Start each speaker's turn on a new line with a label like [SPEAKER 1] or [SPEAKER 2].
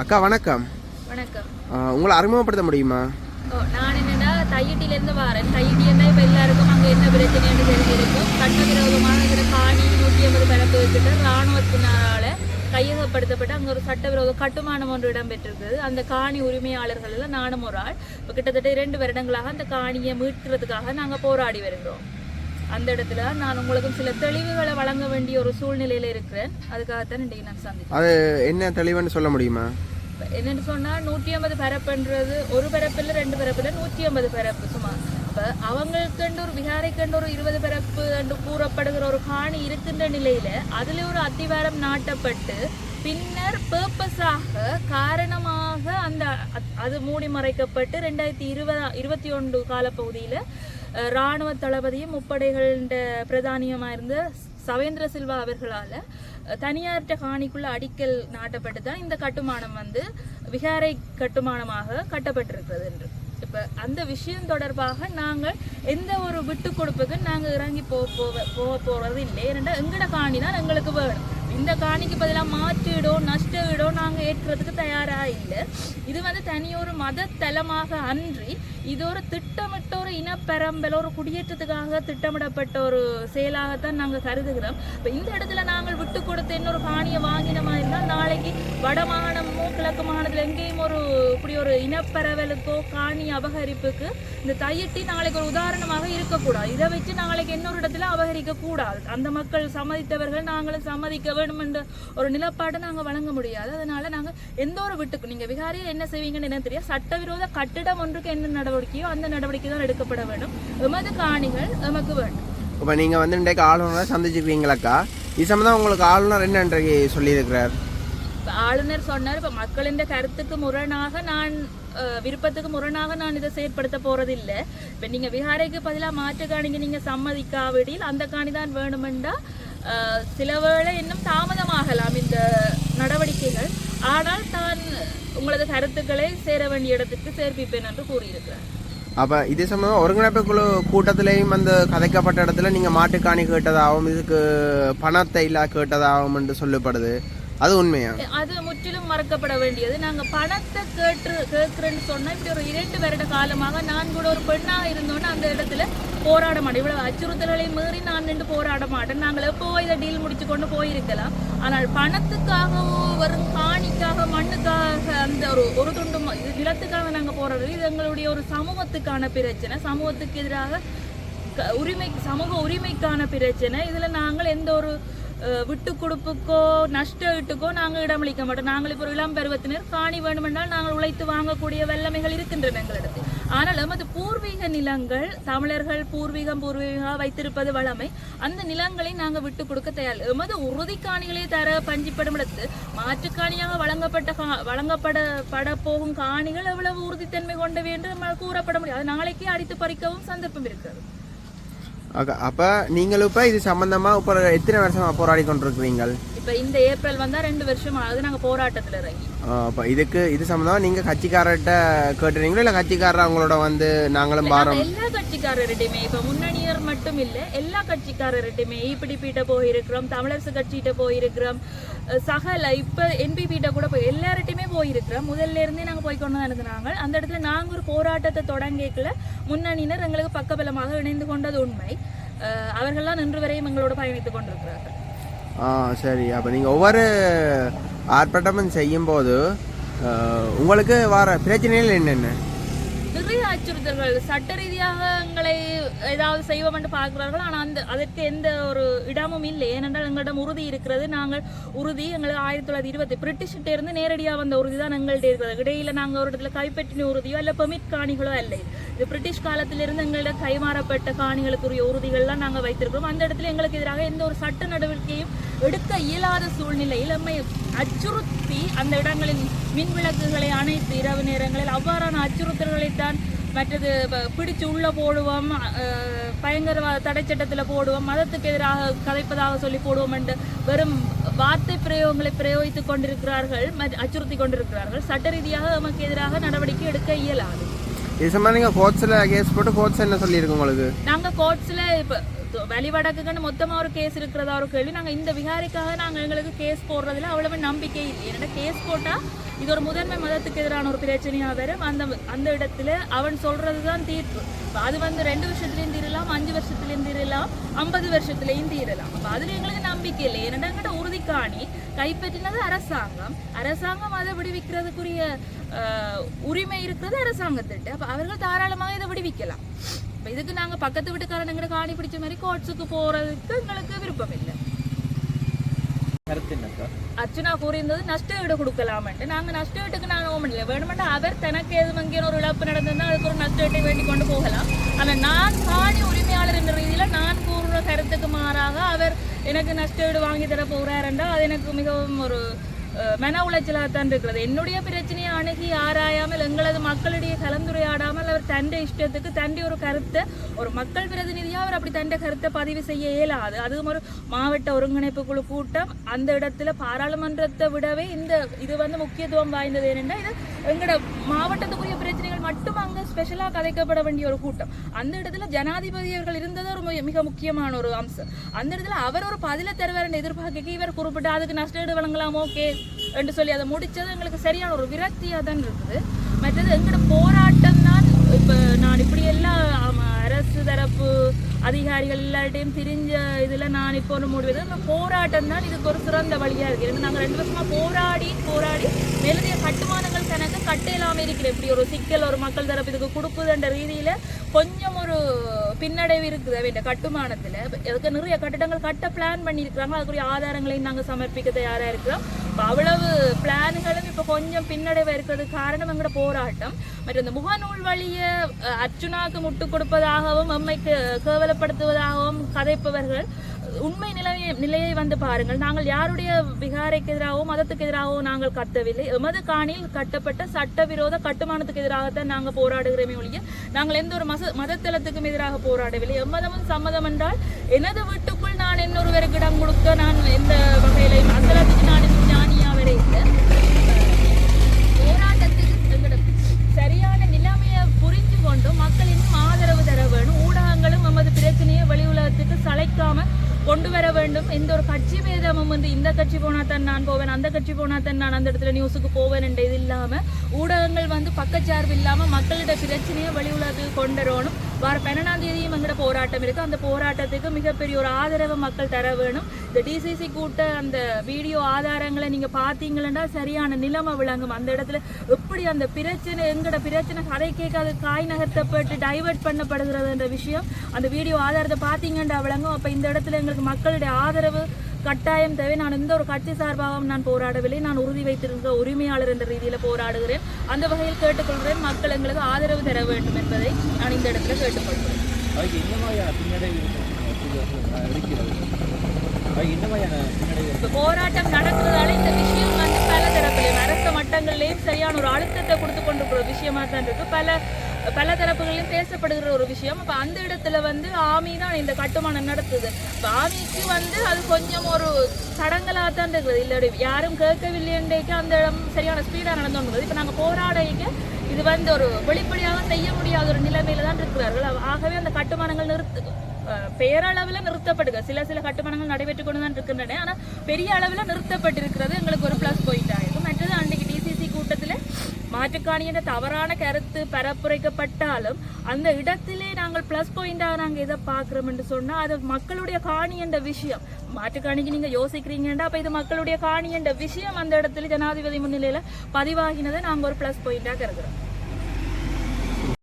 [SPEAKER 1] அக்கா வணக்கம்.
[SPEAKER 2] வணக்கம்.
[SPEAKER 1] உங்களை அறிமுகப்படுத்த முடியுமா?
[SPEAKER 2] நான் என்னடா தையிட்டிலேருந்து வரேன். தையிட்டி இருந்தால் இப்போ எல்லாருக்கும் அங்கே என்ன பிரச்சனைன்னு தெரிஞ்சிருக்கும். சட்டவிரோதமாக இதில் காணி நூற்றி ஐம்பது பரப்பு வச்சுட்டு இராணுவத்தினால கையகப்படுத்தப்பட்டு அங்கே ஒரு சட்டவிரோத கட்டுமானம் ஒன்று இடம்பெற்றிருக்குது. அந்த காணி உரிமையாளர்கள் எல்லாம் நானும் ஒரு ஆள். இப்போ கிட்டத்தட்ட இரண்டு வருடங்களாக அந்த காணியை மீட்கிறதுக்காக நாங்கள் போராடி வருகிறோம். அந்த இடத்துல நான் உங்களுக்கு சில தெளிவுகளை வழங்க வேண்டிய ஒரு சூழ்நிலையில் இருக்கிறேன். அதுக்காகத்தான் இன்றைக்கு நான் சந்திச்சேன்
[SPEAKER 1] அது என்ன தெளிவுன்னு சொல்ல முடியுமா?
[SPEAKER 2] என்னன்னு சொன்னா நூற்றி ஐம்பது பரப்புன்றது ஒரு பரப்பில் ரெண்டு பரப்பில் நூற்றி ஐம்பது பரப்பு சும்மா. அப்ப அவங்களுக்குண்டு ஒரு விகாரைக்கண்டு ஒரு இருபது பரப்பு என்று கூறப்படுகிற ஒரு காணி இருக்கின்ற நிலையில அதுல ஒரு அத்திவாரம் நாட்டப்பட்டு பின்னர் பேர்பஸாக காரணமாக அந்த அத்- அது மூடி மறைக்கப்பட்டு ரெண்டாயிரத்தி இருபதா இருபத்தி ஒன்று காலப்பகுதியில் இராணுவ தளபதியும் முப்படைகளின் பிரதானியமாக இருந்த சவேந்திர சில்வா அவர்களால் தனியார்ட்ட காணிக்குள்ள அடிக்கல் நாட்டப்பட்டு தான் இந்த கட்டுமானம் வந்து விகாரை கட்டுமானமாக கட்டப்பட்டிருக்கிறது என்று இப்போ அந்த விஷயம் தொடர்பாக நாங்கள் எந்த ஒரு விட்டு கொடுப்புக்கு நாங்கள் இறங்கி போக போக போக போகிறது இல்லை ஏனென்றால் எங்கட காணி தான் எங்களுக்கு வேணும். இந்த காணிக்கு பதிலாக மாற்றீடோ நஷ்ட நாங்கள் ஏற்றுறதுக்கு தயாராக இல்லை. இது வந்து தனியொரு மத தலமாக அன்றி இது ஒரு திட்டமிட்ட ஒரு இனப்பெரம்பல் ஒரு குடியேற்றத்துக்காக திட்டமிடப்பட்ட ஒரு செயலாகத்தான் நாங்கள் கருதுகிறோம். இப்போ இந்த இடத்துல நாங்கள் விட்டு கொடுத்த இன்னொரு காணியை வாங்கின மாதிரி இருந்தால் நாளைக்கு வட மாகாணமோ கிழக்கு மாகாணத்தில் எங்கேயும் ஒரு இப்படி ஒரு இனப்பரவலுக்கோ காணி அபகரிப்புக்கு இந்த தையிட்டி நாளைக்கு ஒரு உதாரணமாக இருக்கக்கூடாது. இதை வச்சு நாளைக்கு இன்னொரு இடத்துல அபகரிக்க கூடாது. அந்த மக்கள் சம்மதித்தவர்கள் நாங்களும் சம்மதிக்க வேண்டும் என்ற ஒரு நிலப்பாட்டை நாங்கள் வழங்க முடியாது. அதனால நாங்கள் எந்த ஒரு விட்டுக்கும் நீங்கள் விகாரியில் என்ன செய்வீங்கன்னு என்ன தெரியும் சட்டவிரோத கட்டிடம் ஒன்றுக்கு என்ன நடவடிக்கையோ அந்த நடவடிக்கை தான் எடுக்கப்பட வேண்டும். எமது காணிகள் எமக்கு வேண்டும்.
[SPEAKER 1] இப்போ நீங்கள் வந்து இன்றைக்கு ஆளுநரை சந்திச்சிருக்கீங்களாக்கா? இது சம்மந்தம் உங்களுக்கு ஆளுநர் என்ன இன்றைக்கு சொல்லியிருக்கிறார்?
[SPEAKER 2] ஆளுநர் சொன்னார் இப்ப மக்களின் கருத்துக்கு முரணாக நான் விருப்பத்துக்கு முரணாக நான் இதை செயற்படுத்த போறதில்லை. இப்ப நீங்க விகாரைக்கு பதிலாக மாற்று காணிக்கு நீங்க சம்மதிக்காவிடில் அந்த காணி தான் வேணுமெண்டா சில வேளை இன்னும் தாமதமாகலாம் இந்த நடவடிக்கைகள். ஆனால் தான் உங்களது கருத்துக்களை சேர வேண்டிய இடத்துக்கு சேர்ப்பிப்பேன் என்று கூறியிருக்கிறார்.
[SPEAKER 1] அப்போ இதே சம்மந்தம் ஒருங்கிணைப்பு குழு கூட்டத்திலையும் அந்த கதைக்கப்பட்ட இடத்துல நீங்கள் மாட்டுக்காணி கேட்டதாகவும் இதுக்கு பணத்தை இல்லா கேட்டதாகவும் என்று சொல்லப்படுது. அது உண்மையா?
[SPEAKER 2] அது முற்றிலும் மறக்கப்பட வேண்டியது. நாங்க பணத்தை கேட்டு கேட்கிறேன்னு சொன்னா இப்படி ஒரு இரண்டு வருட காலமாக நான் கூட ஒரு பெண்ணாக இருந்தோன்னு அந்த இடத்துல போராட மாட்டேன். இவ்வளவு அச்சுறுத்தல்களை மீறி நான் நின்று போராட மாட்டேன். நாங்கள் எப்போ இதை டீல் முடிச்சு கொண்டு போயிருக்கலாம். ஆனால் பணத்துக்காகவோ வரும் காணிக்காக மண்ணுக்காக அந்த ஒரு ஒரு துண்டு நிலத்துக்காக நாங்க போராடுறது இது எங்களுடைய ஒரு சமூகத்துக்கான பிரச்சனை. சமூகத்துக்கு எதிராக உரிமை சமூக உரிமைக்கான பிரச்சனை. இதுல நாங்கள் எந்த ஒரு விட்டு கொடுப்புக்கோ நஷ்ட ஈட்டுக்கோ நாங்கள் இடமளிக்க மாட்டோம். நாங்கள் இப்போ ஒரு இளம் பருவத்தினர் காணி வேண்டுமென்றால் நாங்கள் உழைத்து வாங்கக்கூடிய வல்லமைகள் இருக்கின்றன எங்களிடத்தில். ஆனால் எமது பூர்வீக நிலங்கள் தமிழர்கள் பூர்வீகம் பூர்வீகமாக வைத்திருப்பது வளமை. அந்த நிலங்களை நாங்கள் விட்டு கொடுக்க தயார். எமது உறுதி காணிகளை தர பஞ்சிப்படும் இடத்து மாற்றுக்காணியாக வழங்கப்பட்ட கா- வழங்கப்பட பட போகும் காணிகள் எவ்வளவு உறுதித்தன்மை கொண்டவை என்று நம்மால் கூறப்பட முடியாது அது நாளைக்கே அடித்து பறிக்கவும் சந்தர்ப்பம் இருக்கிறது.
[SPEAKER 1] ஓகே அப்போ நீங்களும் இப்போ இது சம்மந்தமாக இப்போ எத்தனை வருஷமாக போராடி கொண்டிருக்கிறீங்கள்?
[SPEAKER 2] இப்ப இந்த ஏப்ரல் வந்தா ரெண்டு வருஷம் ஆகுது நாங்க போராட்டத்துல இறங்கி.
[SPEAKER 1] அப்போ இதுக்கு இது சம்மந்தமாக நீங்கள் கட்சிக்காரர்கிட்ட கேட்டுறீங்களோ? இல்லை கட்சிக்காரர் அவங்களோட வந்து நாங்களும் பாரம்?
[SPEAKER 2] எல்லா கட்சிக்காரர்கிட்டயுமே இப்ப முன்னணியர் மட்டும் இல்ல எல்லா கட்சிக்காரர்கிட்டயுமே ஈபிடிபிட்ட போயிருக்கிறோம் தமிழரசு கட்சிகிட்ட போயிருக்கிறோம் சகல இப்ப என்பிபிட்ட கூட போய் எல்லார்கிட்டயுமே போயிருக்கிறோம். முதல்ல இருந்தே நாங்க போய் கொண்டு தான் இருந்தாங்க அந்த இடத்துல நாங்க ஒரு போராட்டத்தை தொடங்கிக்கல. முன்னணியினர் எங்களுக்கு பக்கபலமாக இணைந்து கொண்டது உண்மை. அவர்கள்லாம் நின்று வரையும் எங்களோட பயணித்துக் கொண்டிருக்கிறார்கள்.
[SPEAKER 1] ஆ சரி. அப்போ நீங்கள் ஒவ்வொரு ஆர்ப்பாட்டமும் செய்யும்போது உங்களுக்கு வர பிரச்சனைகள் என்னென்ன?
[SPEAKER 2] நிறைய அச்சுறுத்தல்கள் சட்ட ரீதியாக எங்களை ஏதாவது செய்வோம் என்று பார்க்கிறார்கள். ஆனால் அந்த அதற்கு எந்த ஒரு இடமும் இல்லை. ஏனென்றால் எங்களிடம் உறுதி இருக்கிறது. நாங்கள் உறுதி எங்களுக்கு ஆயிரத்தி தொள்ளாயிரத்தி இருபத்தி பிரிட்டிஷ்கிட்ட இருந்து நேரடியாக வந்த உறுதி தான் எங்கள்கிட்ட இருக்கிறது. இடையில நாங்கள் ஒரு இடத்துல கைப்பற்றின உறுதியோ இல்லை பெமிட் காணிகளோ இல்லை இது பிரிட்டிஷ் காலத்திலிருந்து எங்களிடம் கைமாறப்பட்ட காணிகளுக்குரிய உறுதிகள்லாம் நாங்கள் வைத்திருக்கிறோம். அந்த இடத்துல எங்களுக்கு எதிராக எந்த ஒரு சட்ட நடவடிக்கையும் எடுக்க இயலாத சூழ்நிலையில் நம்மை அச்சுறுத்தி அந்த இடங்களில் மின் விளக்குகளை அணைத்து இரவு நேரங்களில் அவ்வாறான அச்சுறுத்தல்களை தான் மற்றது பிடிச்சு உள்ள போடுவோம் பயங்கரவாத தடை சட்டத்தில் போடுவோம் மதத்துக்கு எதிராக கதைப்பதாக சொல்லி போடுவோம் என்று வெறும் வார்த்தை பிரயோகங்களை பிரயோகித்துக் கொண்டிருக்கிறார்கள் அச்சுறுத்தி கொண்டிருக்கிறார்கள். சட்ட ரீதியாக நமக்கு எதிராக நடவடிக்கை எடுக்க இயலாது.
[SPEAKER 1] இது சம்பந்தம் நீங்கள் கோர்ட்ஸில் கேஸ் போட்டு கோர்ட்ஸ் என்ன சொல்லியிருக்கு உங்களுக்கு?
[SPEAKER 2] நாங்க கோர்ட்ஸ்ல இப்ப வழிவடக்குன்னு மொத்தமாக ஒரு கேஸ் இருக்கிறதா ஒரு கேள்வி. நாங்கள் இந்த விகாரிக்காக நாங்கள் எங்களுக்கு கேஸ் போடுறதுல அவ்வளவு நம்பிக்கை இல்லை. ஏன்னா கேஸ் போட்டால் இது ஒரு முதன்மை மதத்துக்கு எதிரான ஒரு பிரச்சனையாக வரும். அந்த அந்த இடத்துல அவன் சொல்கிறது தான் தீர்ப்பு அது வந்து ரெண்டு வருஷத்துலேயும் தீரலாம் அஞ்சு வருஷத்துலேயும் தீரலாம் ஐம்பது வருஷத்துலேயும் தீரலாம். அப்போ அதில் எங்களுக்கு நம்பிக்கை இல்லை. ஏன்னா எங்கிட்ட உறுதிக்காணி கைப்பற்றினது அரசாங்கம். அரசாங்கம் அதை விடுவிக்கிறதுக்குரிய உரிமை இருக்கிறது அரசாங்கத்திட்ட. அப்போ அவர்கள் தாராளமாக இதை விடுவிக்கலாம். இப்ப இதுக்கு நாங்க பக்கத்து வீட்டுக்காரனுங்கிட்ட காணி பிடிச்ச மாதிரி கோர்ட்ஸுக்கு போறதுக்கு எங்களுக்கு விருப்பம் இல்லை அர்ச்சனா கூறியிருந்தது நஷ்ட ஈடு கொடுக்கலாமன்ட்டு. நாங்க நஷ்ட ஈட்டுக்கு நாங்க போக முடியல வேணுமெண்டா அவர் தனக்கு எது அங்கே ஒரு இழப்பு நடந்ததுன்னா அதுக்கு ஒரு நஷ்ட ஈட்டை வேண்டி கொண்டு போகலாம். ஆனா நான் காணி உரிமையாளர் என்ற ரீதியில நான் கூறுற கருத்துக்கு மாறாக அவர் எனக்கு நஷ்ட ஈடு வாங்கி தர போறாருன்றா அது எனக்கு மிகவும் ஒரு மன உளைச்சலாக தான் இருக்கிறது. என்னுடைய பிரச்சனையை அணுகி ஆராயாமல் எங்களது மக்களிடையே கலந்துரையாடாமல் அவர் தண்டை இஷ்டத்துக்கு தண்டி ஒரு கருத்தை ஒரு மக்கள் பிரதிநிதியாக அவர் அப்படி தண்டை கருத்தை பதிவு செய்ய இயலாது. அதுவும் ஒரு மாவட்ட ஒருங்கிணைப்பு குழு கூட்டம் அந்த இடத்துல பாராளுமன்றத்தை விடவே இந்த இது வந்து முக்கியத்துவம் வாய்ந்தது என்னென்னா இது எங்களோட மாவட்டத்துக்குரிய பிரச்சனைகள் மட்டும் அங்க ஸ்பெஷலா கதைக்கப்பட வேண்டிய ஒரு கூட்டம். அந்த இடத்துல ஜனாதிபதி அவர்கள் இருந்தது ஒரு மிக- முக்கியமான ஒரு அம்சம். அந்த இடத்துல அவர் ஒரு பதில தருவார் எதிர்பார்க்க இவர் குறிப்பிட்டு அதுக்கு நஷ்டஈடு வழங்கலாம் ஓகே என்று சொல்லி அதை முடிச்சது எங்களுக்கு சரியான ஒரு விரக்தியா தான் இருக்குது. மற்றது எங்களோட போராட்டம் தான். இப்ப நான் இப்படி எல்லாம் அரசு தரப்பு அதிகாரிகள் எல்லார்ட்டையும் பிரிஞ்ச இதில் நான் இப்போ ஒன்று முடிவு போராட்டம் தான். இதுக்கு ஒரு சிறந்த வழியாக இருக்கு. ஏன்னா நாங்கள் ரெண்டு வருஷமாக போராடி போராடி மேலதிக கட்டுமானங்கள் கணக்கு இல்லாமல் இருக்கிற இப்படி ஒரு சிக்கல் ஒரு மக்கள் தரப்பு இதுக்கு கொடுக்குதுன்ற ரீதியில கொஞ்சம் ஒரு பின்னடைவு இருக்குது. அவன் கட்டுமானத்துல. அதுக்கு நிறைய கட்டிடங்கள் கட்ட பிளான் பண்ணியிருக்கிறாங்க. அதுக்குரிய ஆதாரங்களையும் நாங்கள் சமர்ப்பிக்க தயாராக இருக்கிறோம். இப்போ அவ்வளவு பிளான்களும் இப்போ கொஞ்சம் பின்னடைவு இருக்கிறதுக்கு காரணம் எங்களோட போராட்டம். மற்றும் இந்த முகநூல் வழிய அர்ஜுனாவுக்கு அர்ச்சுனாக்கு முட்டு கொடுப்பதாகவும் எம்மைக்கு கேவலப்படுத்துவதாகவும் கதைப்பவர்கள் உண்மை நிலையை நிலையை வந்து பாருங்கள். நாங்கள் யாருடைய விகாரைக்கு எதிராகவோ மதத்துக்கு எதிராகவோ நாங்கள் கட்டவில்லை எமது காணியில் கட்டப்பட்ட சட்டவிரோத கட்டுமானத்துக்கு எதிராகத்தான் நாங்கள் போராடுகிறோமே ஒழிய நாங்கள் எந்த ஒரு மச மதத்தலத்துக்கும் எதிராக போராடவில்லை. எம்மதமும் சம்மதம் என்றால் எனது வீட்டுக்குள் நான் இன்னொருவருக்கு இடம் கொடுக்க நான் எந்த வகையிலையும் அந்தளத்துக்கு நான் ஞானியா வரை இல்லை. சரியான நிலைமையை புரிஞ்சு கொண்டு மக்கள் இன்னும் ஆதரவு தர வேணும். ஊடகங்களும் நமது பிரச்சனையை கொண்டு வர வேண்டும். எந்த ஒரு கட்சி பேதமும் வந்து இந்த கட்சி போனா தான் நான் போவேன் அந்த கட்சி போனா தான் நான் அந்த இடத்துல நியூஸுக்கு போவேன் என்ற இது இல்லாம ஊடகங்கள் வந்து பக்கச்சார்பு இல்லாம மக்களிட பிரச்சனையை வெளி உலகத்துக்கு கொண்டு வரணும் வார பன்னெண்டாம் தேதியும் எங்கட போராட்டம் இருக்கு. அந்த போராட்டத்துக்கு மிகப்பெரிய ஒரு ஆதரவை மக்கள் தர வேணும். இந்த டிசிசி கூட்ட அந்த வீடியோ ஆதாரங்களை நீங்க பாத்தீங்கன்னா சரியான நிலைமை விளங்கும். அந்த இடத்துல எப்படி அந்த பிரச்சனை எங்கட பிரச்சனை கதை கேட்காத காய் நகர்த்தப்பட்டு டைவர்ட் பண்ணப்படுகிறதுன்ற விஷயம் அந்த வீடியோ ஆதாரத்தை பாத்தீங்கன்னா விளங்கும். அப்ப இந்த இடத்துல எங்களுக்கு மக்களுடைய ஆதரவு கட்டாயம் தேவை. நான் எந்த ஒரு கட்சி சார்பாகவும் நான் போராடவில்லை. நான் உறுதி வைத்திருக்கிற உரிமையாளர் என்ற ரீதியில போராடுகிறேன். அந்த வகையில் கேட்டுக்கொள்கிறேன். மக்கள் எங்களுக்கு ஆதரவு தர வேண்டும் என்பதை நான் இந்த இடத்துல கேட்டுக்கொள்கிறேன். இப்போ போராட்டம் நடக்கிறதால இந்த விஷயம் வந்து பல தரப்புலையும் அரச மட்டங்கள்லயும் சரியான ஒரு அழுத்தத்தை கொடுத்து கொண்டு ஒரு விஷயமா தான் இருக்கு. பல பல தரப்புகளிலும் பேசப்படுகிற ஒரு விஷயம். அப்ப அந்த இடத்துல வந்து ஆமி தான் இந்த கட்டுமானம் நடத்துது. இப்போ ஆமிக்கு வந்து அது கொஞ்சம் ஒரு தடங்களா தான் இருக்குது. இல்லை யாரும் கேட்கவில்லைன்றேக்கு அந்த இடம் சரியான ஸ்பீடா நடந்து கொண்டிருக்குது இப்ப நாங்க போராடிக்க இது வந்து ஒரு வெளிப்படையாக செய்ய முடியாத ஒரு நிலைமையில தான் இருக்கிறார்கள். ஆகவே அந்த கட்டுமானங்கள் நிறுத்து பேரளவில் பெயரளவுல நிறுத்தப்படுக. சில சில கட்டுமானங்கள் நடைபெற்று கொண்டு தான் இருக்கின்றன. ஆனால் பெரிய அளவில் நிறுத்தப்பட்டிருக்கிறது. எங்களுக்கு ஒரு பிளஸ் பாயிண்ட் ஆயிருக்கும் மற்றது அன்றைக்கு டிசிசி கூட்டத்தில் மாற்றுக்காணியின தவறான கருத்து பரப்புரைக்கப்பட்டாலும் அந்த இடத்திலே நாங்கள் பிளஸ் பாயிண்டாக நாங்கள் இதை பார்க்கிறோம் என்று அது மக்களுடைய காணி என்ற விஷயம். மாற்றுக்காணிக்கு நீங்கள் யோசிக்கிறீங்கன்னா அப்போ இது மக்களுடைய காணி என்ற விஷயம் அந்த இடத்துல ஜனாதிபதி முன்னிலையில் பதிவாகினதை நாங்கள் ஒரு பிளஸ் பாயிண்டாக கருதுகிறோம்